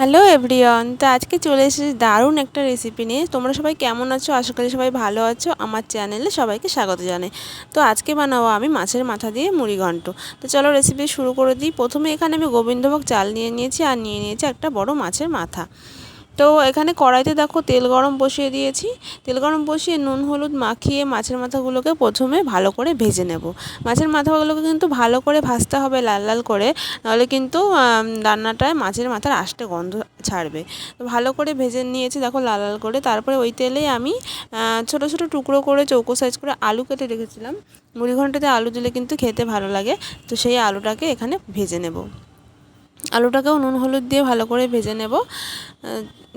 Hello everyone তো আজকে চলে এসেছি দারুণ একটা রেসিপি নিয়ে। তোমরা সবাই কেমন আছো? আশা করি সবাই ভালো আছো। আমার চ্যানেলে সবাইকে স্বাগত জানাই। তো আজকে বানাবো আমি মাছের মাথা দিয়ে মুড়ি ঘন্ট। তো চলো রেসিপি শুরু করে দিই। প্রথমে এখানে আমি গোবিন্দভোগ চাল নিয়ে নিয়েছি আর নিয়ে নিয়েছি একটা বড় মাছের মাথা। তো এখানে কড়াইতে দেখো তেল গরম বসিয়ে দিয়েছি। তেল গরম বসিয়ে নুন, হলুদ মাখিয়ে মাছের মাথাগুলোকে প্রথমে ভালো করে ভেজে নেব। মাছের মাথাগুলোকে কিন্তু ভালো করে ভাজতে হবে লাল লাল করে, নাহলে কিন্তু রান্নাটায় মাছের মাথার আষ্টে গন্ধ ছাড়বে। তো ভালো করে ভেজে নিয়েছি, দেখো লাল লাল করে। তারপরে ওই তেলেই আমি ছোটো ছোটো টুকরো করে চৌকো সাইজ করে আলু কেটে রেখেছিলাম। মুড়ি ঘন্টাতে আলু দিলে কিন্তু খেতে ভালো লাগে। তো সেই আলুটাকে এখানে ভেজে নেব। আলুটাকেও নুন হলুদ দিয়ে ভালো করে ভেজে নেব।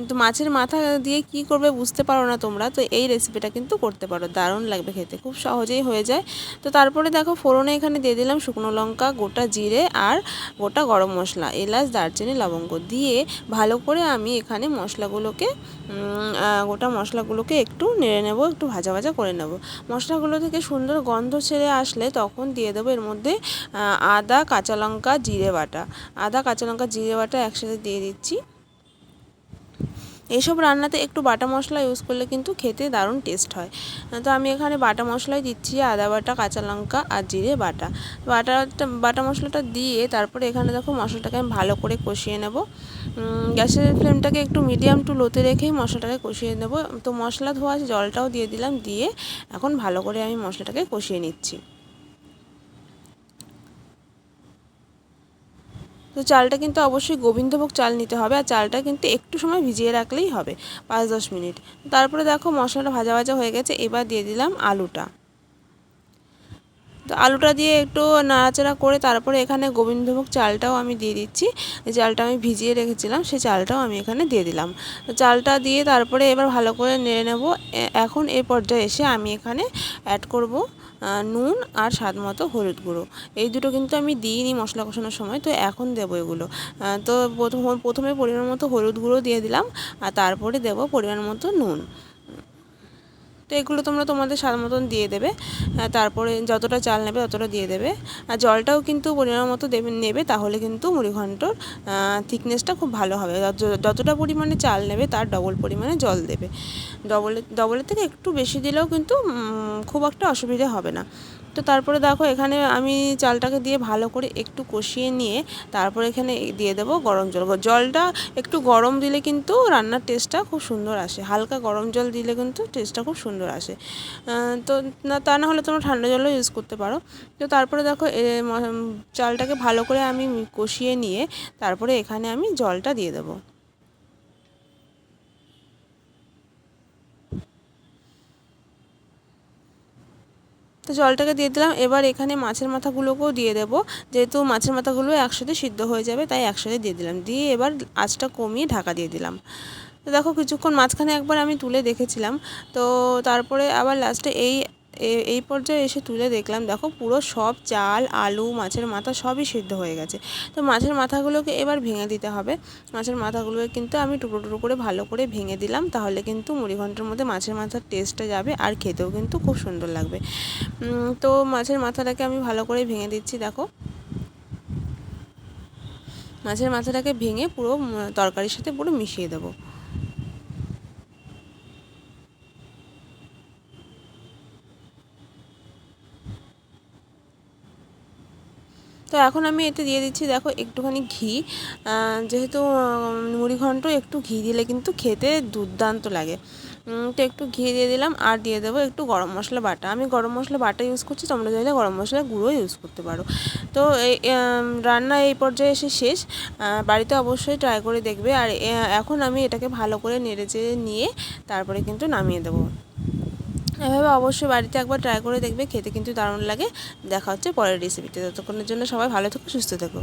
তো মাছের মাথা দিয়ে কি করবে বুঝতে পারো না তোমরা, তো এই রেসিপিটা কিন্তু করতে পারো, দারুণ লাগবে খেতে, খুব সহজেই হয়ে যায়। তো তারপরে দেখো ফোড়নে এখানে দিয়ে দিলাম শুকনো লঙ্কা, গোটা জিরে আর গোটা গরম মশলা, এলাচ, দারচিনি, লবঙ্গ দিয়ে ভালো করে আমি এখানে মশলাগুলোকে গোটা মশলাগুলোকে একটু নেড়ে নেব, একটু ভাজা ভাজা করে নেব। মশলাগুলো থেকে সুন্দর গন্ধ ছেড়ে আসলে তখন দিয়ে দেবো এর মধ্যে আদা, কাঁচা লঙ্কা, জিরে বাটা। আদা, কাঁচা লঙ্কা জিরে বাটা একসাথে দিয়ে দিচ্ছি। এইসব রান্নাতে একটু বাটা মশলা ইউজ করলে কিন্তু খেতে দারুণ টেস্ট হয়। তো আমি এখানে বাটা মশলাই দিচ্ছি, আদা বাটা কাঁচা লঙ্কা আর জিরে বাটা। বাটাটা, বাটা মশলাটা দিয়ে তারপরে এখানে দেখো মশলাটাকে আমি ভালো করে কষিয়ে নেব। গ্যাসের ফ্লেমটাকে একটু মিডিয়াম টু লোতে রেখেই মশলাটাকে কষিয়ে নেব। তো মশলা ধোয়া জলটাও দিয়ে দিলাম, দিয়ে এখন ভালো করে আমি মশলাটাকে কষিয়ে নিচ্ছি। তো চালটা কিন্তু অবশ্যই গোবিন্দভোগ চাল নিতে হবে আর চালটা কিন্তু একটু সময় ভিজিয়ে রাখলেই হবে, পাঁচ দশ মিনিট। তারপরে দেখো মশলাটা ভাজা ভাজা হয়ে গেছে, এবার দিয়ে দিলাম আলুটা। তো আলুটা দিয়ে একটু নাড়াচাড়া করে তারপরে এখানে গোবিন্দভোগ চালটাও আমি দিয়ে দিচ্ছি। চালটা আমি ভিজিয়ে রেখেছিলাম, সেই চালটাও আমি এখানে দিয়ে দিলাম। চালটা দিয়ে তারপরে এবার ভালো করে নেড়ে নেব। এখন এই পর্যায়ে এসে আমি এখানে অ্যাড করব। নুন আর স্বাদ মতো হলুদ গুঁড়ো। এই দুটো কিন্তু আমি দিইনি মশলা কষানোর সময়, তো এখন দেবো এগুলো। তো প্রথম, প্রথমে পরিমাণ মতো হলুদ গুঁড়ো দিয়ে দিলাম, আর তারপরে দেবো পরিমাণ মতো নুন। তো এগুলো তোমরা তোমাদের স্বাদ মতন দিয়ে দেবে। তারপরে যতটা চাল নেবে ততটা দিয়ে দেবে। আর জলটাও কিন্তু পরিমাণ মতো দেবে, নেবে তাহলে কিন্তু মুড়িঘণ্টর থিকনেসটা খুব ভালো হবে। যতটা পরিমাণে চাল নেবে তার ডবল পরিমাণে জল দেবে। ডবলের ডবলের থেকে একটু বেশি দিলেও কিন্তু খুব একটা অসুবিধে হবে না। তো তারপরে দেখো এখানে আমি চালটাকে দিয়ে ভালো করে একটু কষিয়ে নিয়ে তারপরে এখানে দিয়ে দেবো গরম জল। জলটা একটু গরম দিলে কিন্তু রান্নার টেস্টটা খুব সুন্দর আসে। হালকা গরম জল দিলে কিন্তু টেস্টটা খুব সুন্দর আসে। তো না, তা না হলে তোমরা ঠান্ডা জলও ইউজ করতে পারো। তো তারপরে দেখো চালটাকে ভালো করে আমি কষিয়ে নিয়ে তারপরে এখানে আমি জলটা দিয়ে দেবো। তো জলটাকে দিয়ে দিলাম। এবার এখানে মাছের মাথাগুলোকেও দিয়ে দেবো। যেহেতু মাছের মাথাগুলো একসাথে সিদ্ধ হয়ে যাবে, তাই একসাথে দিয়ে দিলাম। দিয়ে এবার আঁচটা কমিয়ে ঢাকা দিয়ে দিলাম। তো দেখো কিছুক্ষণ মাঝখানে একবার আমি তুলে দেখেছিলাম। তো তারপরে আবার লাস্টে এই এই পর্যায়ে এসে তুলে দেখলাম, দেখো পুরো সব চাল, আলু, মাছের মাথা সবই সিদ্ধ হয়ে গেছে। তো মাছের মাথাগুলোকে এবার ভেঙে দিতে হবে। মাছের মাথাগুলোকে কিন্তু আমি টুকরো টুকরো করে ভালো করে ভেঙে দিলাম, তাহলে কিন্তু মুড়িঘণ্টার মধ্যে মাছের মাথার টেস্টটা যাবে আর খেতেও কিন্তু খুব সুন্দর লাগবে। তো মাছের মাথাটাকে আমি ভালো করে ভেঙে দিচ্ছি, দেখো। মাছের মাথাটাকে ভেঙে পুরো তরকারির সাথে পুরো মিশিয়ে দেবো। তো এখন আমি এতে দিয়ে দিচ্ছি, দেখো, একটুখানি ঘি। যেহেতু মুড়িঘণ্ট একটু ঘি দিলে কিন্তু খেতে দুর্দান্ত লাগে। তো একটু ঘি দিয়ে দিলাম আর দিয়ে দেবো একটু গরম মশলা বাটা। আমি গরম মশলা বাটা ইউজ করছি, তোমরা চাইলে গরম মশলা গুঁড়ো ইউজ করতে পারো। তো এই রান্না এই পর্যায়ে এসে শেষ। বাড়িতে অবশ্যই ট্রাই করে দেখবে। আর এখন আমি এটাকে ভালো করে নেড়ে চেড়ে নিয়ে তারপরে কিন্তু নামিয়ে দেবো। এভাবে অবশ্যই বাড়িতে একবার ট্রাই করে দেখবে, খেতে কিন্তু দারুণ লাগে। দেখা হচ্ছে পরের রেসিপিতে ততক্ষণের জন্য সবাই ভালো থেকো, সুস্থ থেকো।